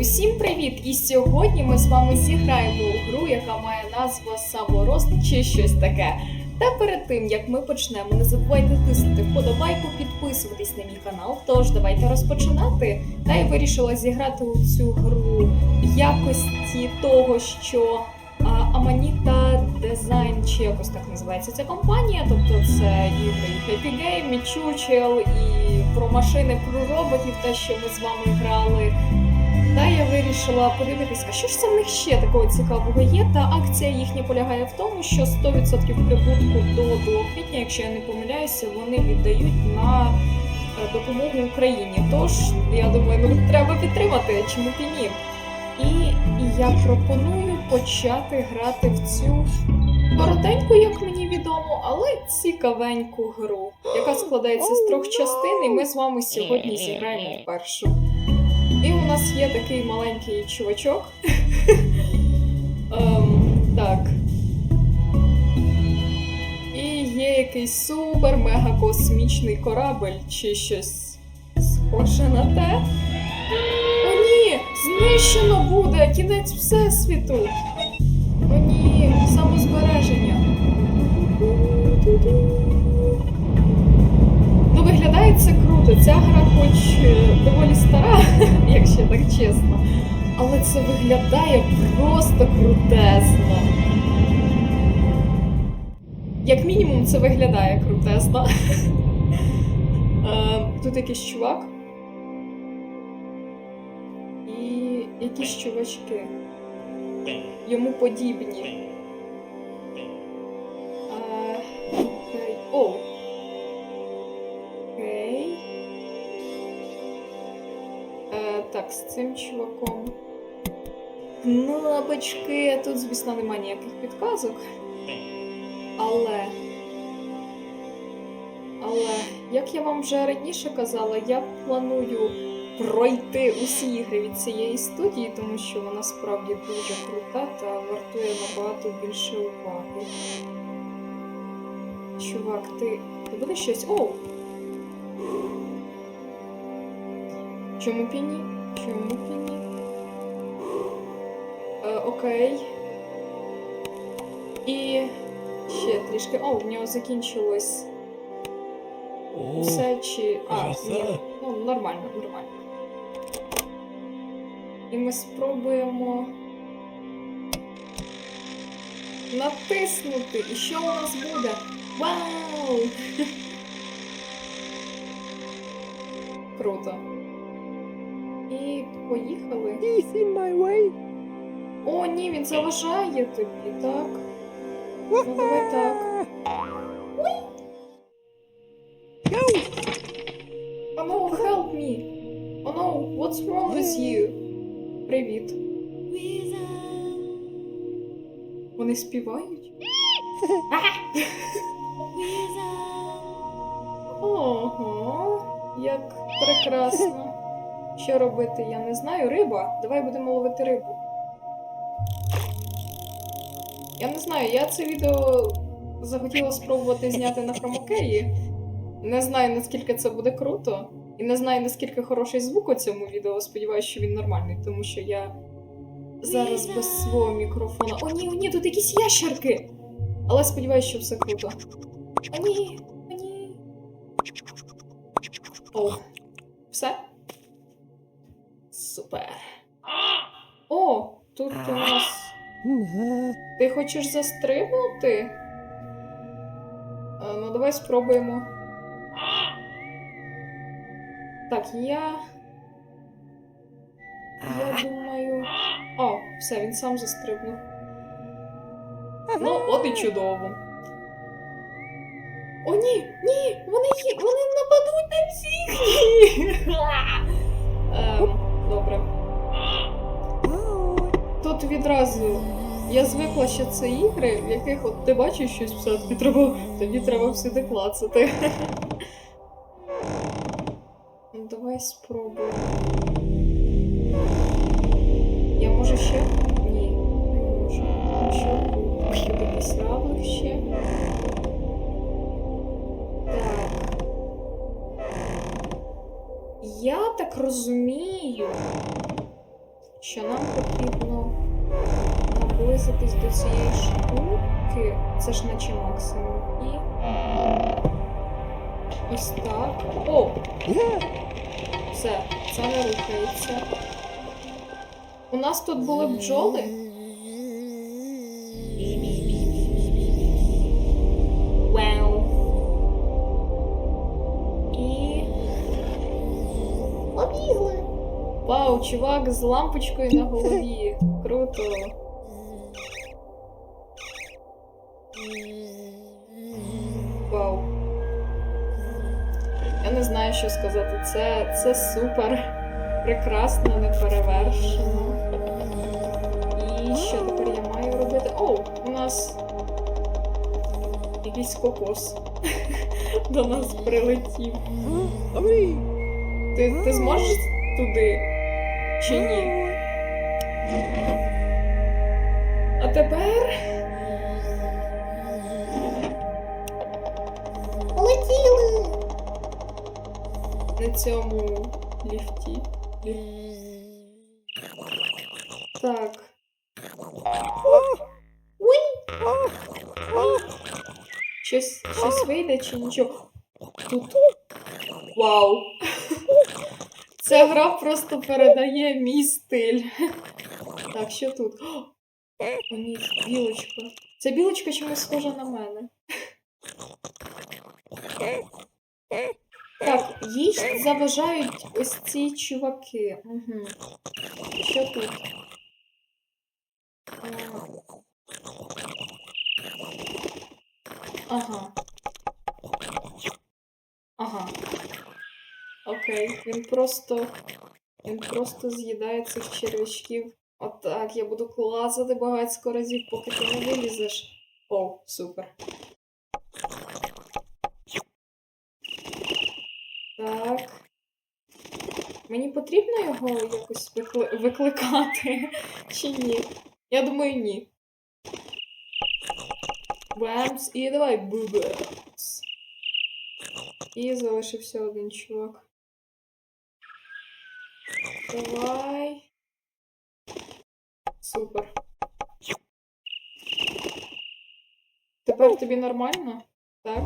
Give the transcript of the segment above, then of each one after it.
Усім привіт! І сьогодні ми з вами зіграємо у гру, яка має назву Саморост чи щось таке. Та перед тим як ми почнемо, не забувайте тиснути вподобайку, підписуватись на мій канал. Тож давайте розпочинати. Та я вирішила зіграти у цю гру в якості того, що а, Amanita Design, чи якось так називається ця компанія. Тобто це ігри і Happy Game, і Churchill, і про машини, про роботів, те, що ми з вами грали. Та я вирішила подивитися, а що ж це в них ще такого цікавого є. Та акція їхня полягає в тому, що 100% прибутку до 2 квітня, якщо я не помиляюся, вони віддають на е, допомогу Україні. Тож я думаю, ну треба підтримати, чому б і ні. І я пропоную почати грати в цю коротеньку, як мені відомо, але цікавеньку гру, яка складається з трьох частин, і ми з вами сьогодні зіграємо першу. У нас є такий маленький чувачок. Ем, так. І є якийсь супер-мега космічний корабель чи щось схоже на те. О, ні! Знищено буде! Кінець Всесвіту! О, ні! Самозбереження! Ну, це круто. Ця гра хоч е, доволі стара, якщо так чесно. Але це виглядає просто крутезно. Як мінімум, це виглядає крутезно. Е, Тут якийсь чувак. І якісь чувачки. Йому подібні. Так, з цим чуваком. Кнопочки. Тут, звісно, немає ніяких підказок. Але. Але, як я вам вже раніше казала, я планую пройти усі ігри від цієї студії, тому що вона справді дуже крута та вартує набагато більше уваги. Чувак, ти. Ти будеш щось. О! Чому б і ні? Чому б і ні? Е, окей. І ще трішки. О, в нього закінчилось все чи. А, ні. Ну, нормально, нормально. І ми спробуємо натиснути. І що у нас буде? Вау! Круто. Поїхали. He's in my way. О, ні, він заважає тобі, так? Ну, давай так. Go. Oh no, help me! Oh no, what's wrong with you? Привіт. Вони співають? Ого, як прекрасно. Що робити, я не знаю. Риба. Давай будемо ловити рибу. Я не знаю, я це відео захотіла спробувати зняти на хромакеї. Не знаю, наскільки це буде круто. І не знаю, наскільки хороший звук у цьому відео. Сподіваюся, що він нормальний, тому що я зараз без свого мікрофона. О, ні, о, ні, тут якісь ящерки! Але сподіваюся, що все круто. О, ні, о, ні. О, все? Супер. О, тут у нас. Ти хочеш застрибнути? Е, Ну, давай спробуємо. Так, я. Я думаю. О, все, він сам застрибнув. Ну, от і чудово. О, ні! Ні! Вони! Вони нападуть на всіх! Ем, добре. Oh. Тут відразу я звикла, що це ігри, в яких от ти бачиш щось все, треба, тобі треба всюди клацати. Ну, давай спробуємо. Я можу ще? Ні, не можу. Ну, Що? Якийсь равлик ще. Так розумію, що нам потрібно наблизитись до цієї штуки. Це ж наче максимум. І. Ось так. О! Все, це не рухається. У нас тут були бджоли. Вау, чувак з лампочкою на голові. Круто. Вау. Я не знаю, що сказати. Це, це супер. Прекрасно, неперевершено. І що тепер я маю робити? О, у нас якийсь кокос до нас прилетів. Ти, ти зможеш туди? Чи ні? А тепер Полетіли. на цьому ліфті. Так. Щось, щось вийде чи нічого? Тут. Вау! Ця гра просто передає мій стиль. Так, що тут? О, ні, білочка. Ця білочка чомусь схожа на мене. Так, їй заважають ось ці чуваки. Угу. Що тут? Ага. Ага. Окей, він просто. Він просто з'їдає цих червячків. Отак, я буду клацати багатько разів, поки ти не вилізеш. О, супер. Так. Мені потрібно його якось викли... викликати чи ні? Я думаю, ні. Бемс і давай бубемс. І залишився один чувак. Давай. Супер. Тепер тобі нормально? Так?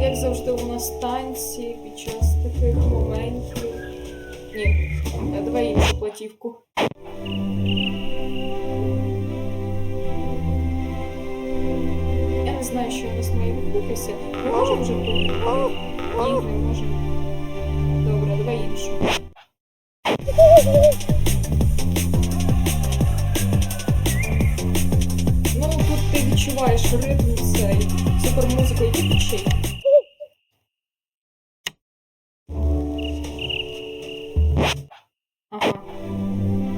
Як завжди у нас танці під час таких моментів. Ні, е, давай іншу платівку. Я не знаю, що у нас має відбутися. Ми можемо вже поїхати? Ні, не можемо. Ну, тут ти відчуваєш ритм цей. Супермузику, які ще? Ага.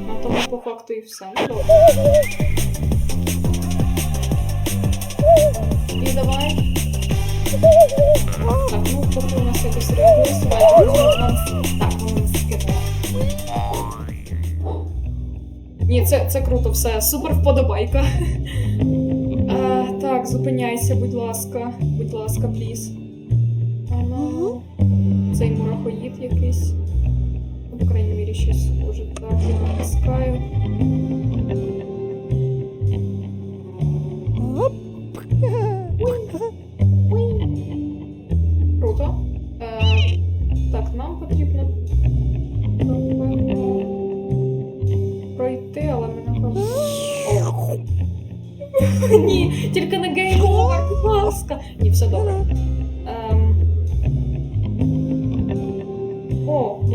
На тому по факту і все. Ну. І давай. Так, ну це, круто, все, супер вподобайка. А, так, зупиняйся, будь ласка. Будь ласка, пліз. Ну, цей мурахоїд якийсь. Ну, по крайній мірі, щось схоже. Так, я натискаю.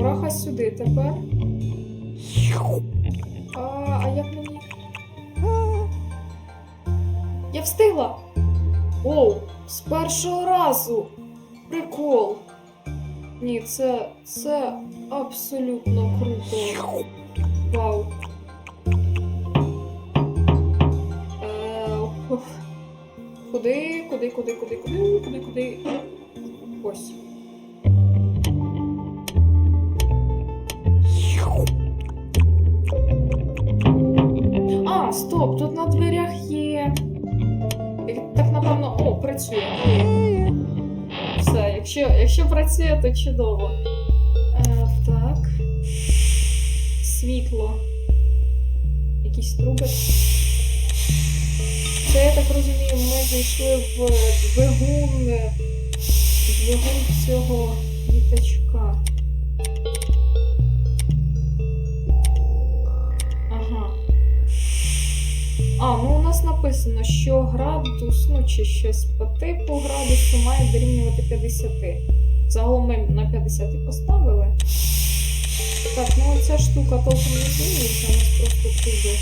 О, сюди тепер. А, а як мені? Я встигла! Оу, з першого разу! Прикол! Ні, це. це абсолютно круто. Вау. Е. Куди, куди, куди, куди, куди, куди, куди. Ось. Стоп, тут на дверях є. Так, напевно, о, працює. Все, якщо, якщо працює, то чудово. Е, так. світло. Якісь труби. Це, я так розумію, ми зайшли в двигун. Двигун цього літачка. А, ну у нас написано, що градус, ну чи щось по типу градусу має дорівнювати 50. Загалом ми на 50 поставили. Так, ну ця штука толком не змінюється, у нас просто туди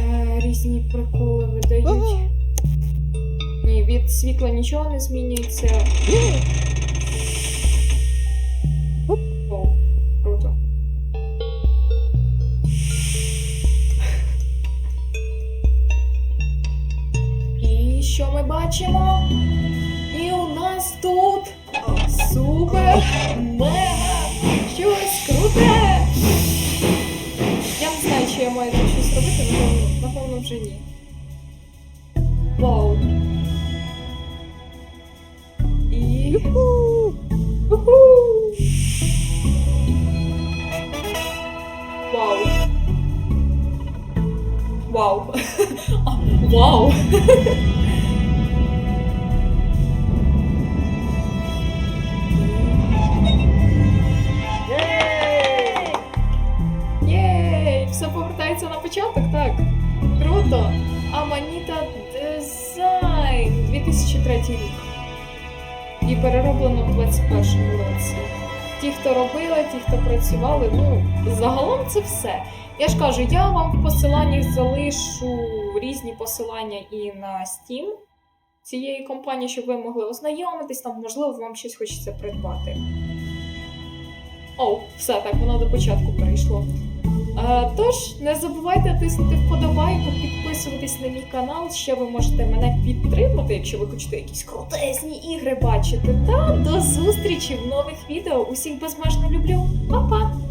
е, різні приколи видають. Ні, від світла нічого не змінюється. Мега щось. Я знаю, чи я маю тут щось робити, напевно, напевно вже. Вау. І. Yoo-hoo! Уху! Вау. Вау. Вау. повертається на початок, так. Круто. Аманіта Дизайн 2003 рік. І перероблено в 21-му році. Ті, хто робили, ті, хто працювали, ну загалом це все. Я ж кажу, я вам в посиланнях залишу різні посилання і на Steam цієї компанії, щоб ви могли ознайомитись, там, можливо, вам щось хочеться придбати. О, все, так, воно до початку перейшло. Тож, не забувайте тиснути вподобайку, підписуватись на мій канал. Ще ви можете мене підтримати, якщо ви хочете якісь крутезні ігри бачити. Та до зустрічі в нових відео. Усіх безмежно люблю. Па-па!